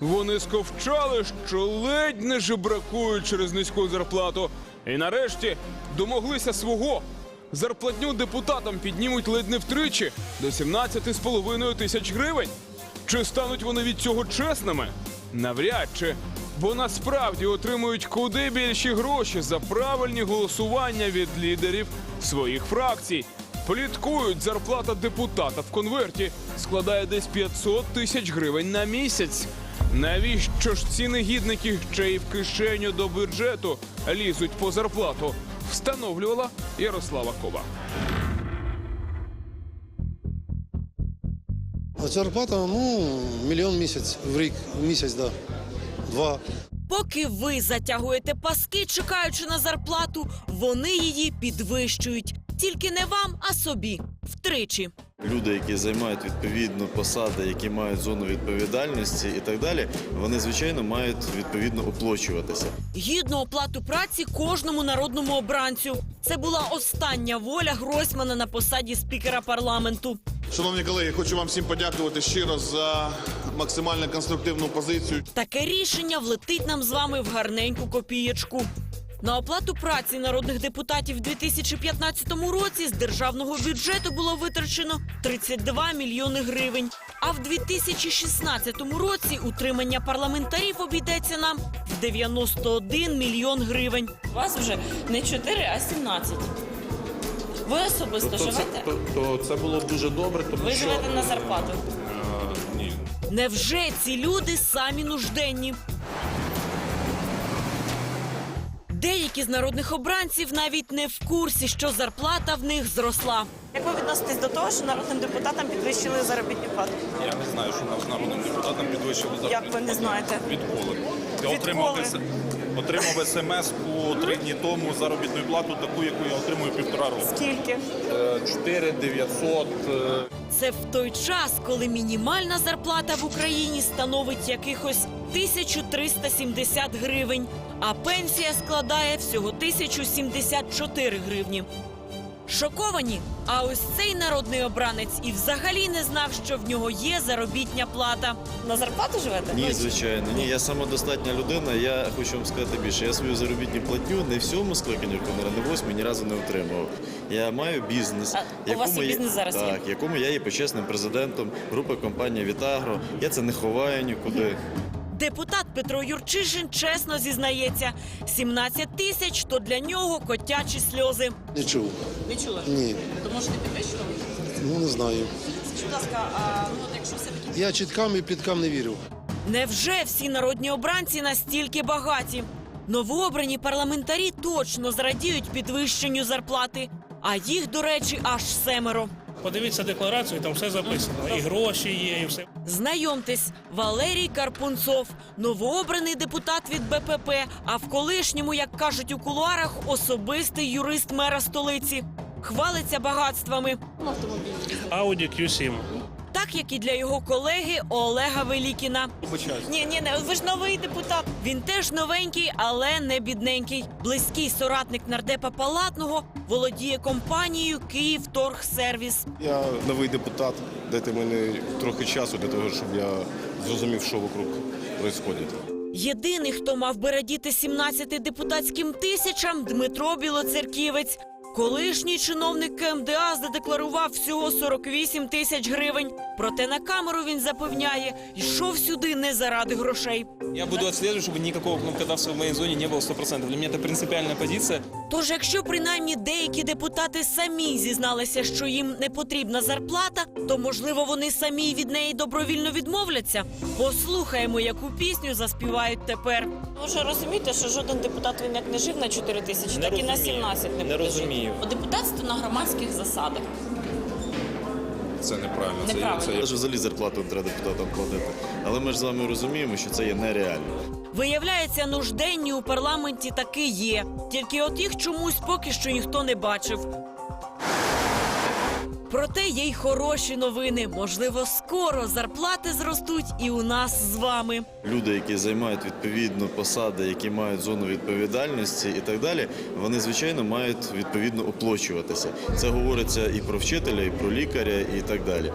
Вони сковчали, що ледь не жебракують через низьку зарплату. І нарешті домоглися свого. Зарплатню депутатам піднімуть ледь не втричі до 17,5 тисяч гривень. Чи стануть вони від цього чесними? Навряд чи. Бо насправді отримують куди більші гроші за правильні голосування від лідерів своїх фракцій. Пліткують, зарплата депутата в конверті складає десь 500 тисяч гривень на місяць. Навіщо ж ці негідники ще й в кишеню до бюджету лізуть по зарплату? Встановлювала Ярослава Кова. Зарплата, ну, мільйон місяць в рік, місяць, да. Два. Поки ви затягуєте паски, чекаючи на зарплату, вони її підвищують. Тільки не вам, а собі втричі. Люди, які займають відповідно посади, які мають зону відповідальності і так далі, вони звичайно мають відповідно оплачуватися. Гідну оплату праці кожному народному обранцю. Це була остання воля Гройсмана на посаді спікера парламенту. Шановні колеги, хочу вам всім подякувати щиро за максимально конструктивну позицію. Таке рішення влетить нам з вами в гарненьку копієчку. На оплату праці народних депутатів у 2015 році з державного бюджету було витрачено 32 мільйони гривень. А в 2016 році утримання парламентарів обійдеться нам в 91 мільйон гривень. У вас вже не 4, а 17. Ви особисто То живете? то, то це було б дуже добре, тому Ви що живете на е, зарплату. е, Невже ці люди самі нужденні? Деякі з народних обранців навіть не в курсі, що зарплата в них зросла. Як ви відноситесь до того, що народним депутатам підвищили заробітні плати? я не знаю, що наш народним депутатам підвищили заробітну Як ви не знаєте? Відколи? Я Відколи? отримав, отримав смс-ку три дні тому заробітну плату, таку, яку я отримую півтора року. Скільки? Е, 4 900. е, Це в той час, коли мінімальна зарплата в Україні становить якихось 1370 гривень, а пенсія складає всього 1074 гривні. Шоковані? А ось цей народний обранець і взагалі не знав, що в нього є заробітня плата. На зарплату живете? Ні, звичайно, ні. Я самодостатня людина. Я хочу вам сказати більше. Я свою заробітну платню не всьому скликанню Верховної Ради, не восьмі ні разу не отримував. Я маю бізнес, А у вас і я- бізнес зараз є? так, якому я є почесним президентом групи компанії Вітагро. Я це не ховаю нікуди. Петро Юрчишин чесно зізнається: 17 тисяч то для нього котячі сльози. Не чув. Не чули? Ні. То може не підвищували? Ну, не знаю. Скажіть, будь ласка, а ну, от якщо все-таки Я чіткам і пліткам не вірю. Невже всі народні обранці настільки багаті? Новообрані парламентарі точно зрадіють підвищенню зарплати, а їх, до речі, аж семеро. Подивіться декларацію, там все записано. І гроші є, і все. Знайомтесь, Валерій Карпунцов, новообраний депутат від БПП, а в колишньому, як кажуть у кулуарах, особистий юрист мера столиці. Хвалиться багатствами, Audi Q7. Так як і для його колеги Олега Велікіна. ні, ні, не ви ж новий депутат. Він теж новенький, але не бідненький. Близький соратник нардепа Палатного володіє компанією «Київторгсервіс». Я новий депутат. Дайте мені трохи часу для того, щоб я зрозумів, що вокруг відбувається. Єдиний, хто мав би радіти 17 депутатським тисячам, Дмитро Білоцерківець. Колишній чиновник КМДА задекларував всього 48 тисяч гривень. Проте на камеру він запевняє, йшов сюди не заради грошей. Я буду отслеживать, чтобы никакого кнопкодавства в моей зоне не было 100%. Для меня это принципиальная позиция. Тож, якщо принаймні деякі депутати самі зізналися, що їм не потрібна зарплата, то можливо вони самі від неї добровільно відмовляться. Послухаємо, яку пісню заспівають тепер. Ви вже розумієте, що жоден депутат він як не жив на 4 тисячі, так і на 17 не, Не буде жити. Депутатство на громадських засадах. Це неправильно. Це, Неправильно. це, це ж взагалі зарплату не треба депутатам платити. Але ми ж з вами розуміємо, що це є нереально. Виявляється, нужденні у парламенті таки є. Тільки от їх чомусь поки що ніхто не бачив. Проте є й хороші новини. Можливо, скоро зарплати зростуть і у нас з вами. Люди, які займають відповідно посади, які мають зону відповідальності і так далі, вони звичайно мають відповідно оплачуватися. Це говориться і про вчителя, і про лікаря, і так далі.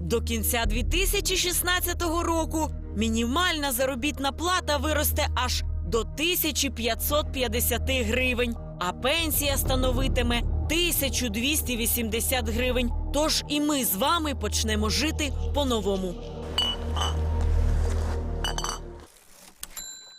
До кінця 2016 року мінімальна заробітна плата виросте аж до 1550 гривень, а пенсія становитиме 1280 гривень. Тож і ми з вами почнемо жити по-новому.